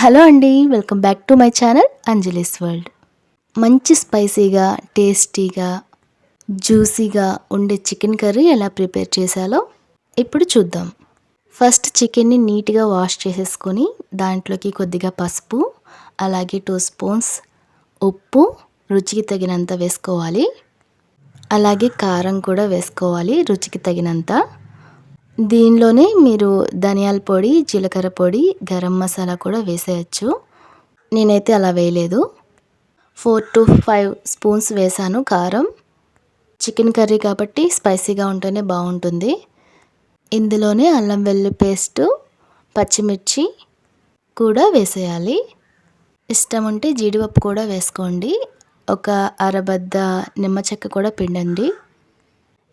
Hello అండి welcome back to my channel Anjali's world. మంచి స్పైసీగా టేస్టీగా జ్యూసీగా ఉండే చికెన్ కర్రీ ఎలా ప్రిపేర్ చేశాలో ఇప్పుడు చూద్దాం. ఫస్ట్ చికెన్ని నీట్గా వాష్ చేసేసుకొని దాంట్లోకి కొద్దిగా పసుపు అలాగే టూ స్పూన్స్ ఉప్పు రుచికి తగినంత వేసుకోవాలి. అలాగే కారం కూడా వేసుకోవాలి రుచికి తగినంత. దీనిలోనే మీరు ధనియాల పొడి జీలకర్ర పొడి గరం మసాలా కూడా వేసేయచ్చు. నేనైతే అలా వేయలేదు. ఫోర్ టు ఫైవ్ స్పూన్స్ వేసాను కారం. చికెన్ కర్రీ కాబట్టి స్పైసీగా ఉంటేనే బాగుంటుంది. ఇందులోనే అల్లం వెల్లుల్లి పేస్టు పచ్చిమిర్చి కూడా వేసేయాలి. ఇష్టం ఉంటే జీడిపప్పు కూడా వేసుకోండి. ఒక అరబద్ద నిమ్మ చెక్క కూడా పిండండి.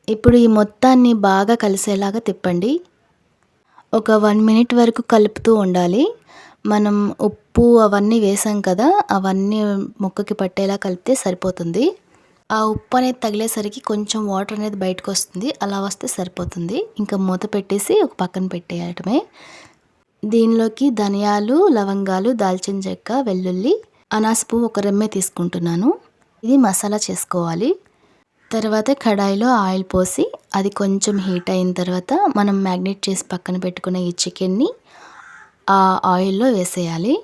ఇప్పుడు ఈ మొత్తాన్ని బాగా కలిసేలాగా తిప్పండి. ఒక వన్ మినిట్ వరకు కలుపుతూ ఉండాలి. మనం ఉప్పు అవన్నీ వేసాం కదా అవన్నీ ముక్కకి పట్టేలా కలిపితే సరిపోతుంది. ఆ ఉప్పు అనేది తగిలేసరికి కొంచెం వాటర్ అనేది బయటకు వస్తుంది. అలా వస్తే సరిపోతుంది. ఇంకా మూత పెట్టేసి ఒక పక్కన పెట్టేయటమే దీనిలోకి ధనియాలు లవంగాలు దాల్చిన చెక్క వెల్లుల్లి అనాసపు ఒక రెమ్మే తీసుకుంటున్నాను. ఇది మసాలా చేసుకోవాలి. తర్వాత కడాయిలో ఆయిల్ పోసి అది కొంచెం హీట్ అయిన తర్వాత మనం మ్యాగ్నేట్ చేసి పక్కన పెట్టుకున్న ఈ చికెన్ని ఆ ఆయిల్లో వేసేయాలి.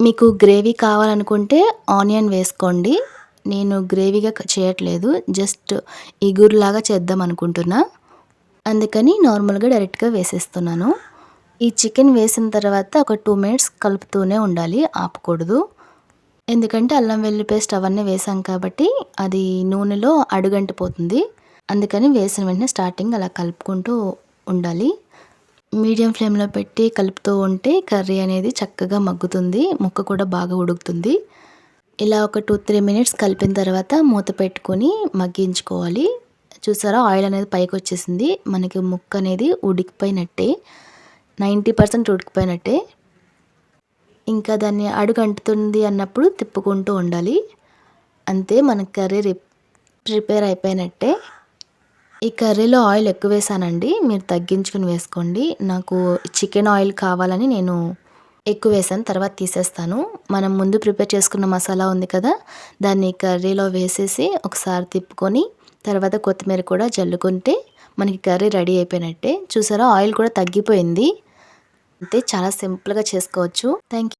మీకు గ్రేవీ కావాలనుకుంటే ఆనియన్ వేసుకోండి. నేను గ్రేవీగా చేయట్లేదు. జస్ట్ ఇగురులాగా చేద్దాం అనుకుంటున్నా. అందుకని నార్మల్గా డైరెక్ట్గా వేసేస్తున్నాను. ఈ చికెన్ వేసిన తర్వాత ఒక టూ మినిట్స్ కలుపుతూనే ఉండాలి. ఆపకూడదు. ఎందుకంటే అల్లం వెల్లుల్లి పేస్ట్ అవన్నీ వేసాం కాబట్టి అది నూనెలో అడుగంటిపోతుంది. అందుకని వేసిన వెంటనే స్టార్టింగ్ అలా కలుపుకుంటూ ఉండాలి. మీడియం ఫ్లేమ్లో పెట్టి కలుపుతూ ఉంటే కర్రీ అనేది చక్కగా మగ్గుతుంది ముక్క కూడా బాగా ఉడుకుతుంది. ఇలా ఒక టూ త్రీ మినిట్స్ కలిపిన తర్వాత మూత పెట్టుకొని మగ్గించుకోవాలి. చూసారా ఆయిల్ అనేది పైకి వచ్చేసింది. మనకి ముక్క అనేది ఉడికిపోయినట్టే నైంటీ పర్సెంట్ ఉడికిపోయినట్టే. ఇంకా దాన్ని అడుగంటుతుంది అన్నప్పుడు తిప్పుకుంటూ ఉండాలి. అంతే మన కర్రీ ప్రిపేర్ అయిపోయినట్టే. ఈ కర్రీలో ఆయిల్ ఎక్కువ వేసానండి. మీరు తగ్గించుకుని వేసుకోండి. నాకు చికెన్ ఆయిల్ కావాలని నేను ఎక్కువ వేసాను. తర్వాత తీసేస్తాను. మనం ముందు ప్రిపేర్ చేసుకున్న మసాలా ఉంది కదా దాన్ని కర్రీలో వేసేసి ఒకసారి తిప్పుకొని తర్వాత కొత్తిమీర కూడా జల్లుకుంటే మనకి కర్రీ రెడీ అయిపోయినట్టే. చూసారా? ఆయిల్ కూడా తగ్గిపోయింది. అంతే చాలా సింపుల్గా చేసుకోవచ్చు. థ్యాంక్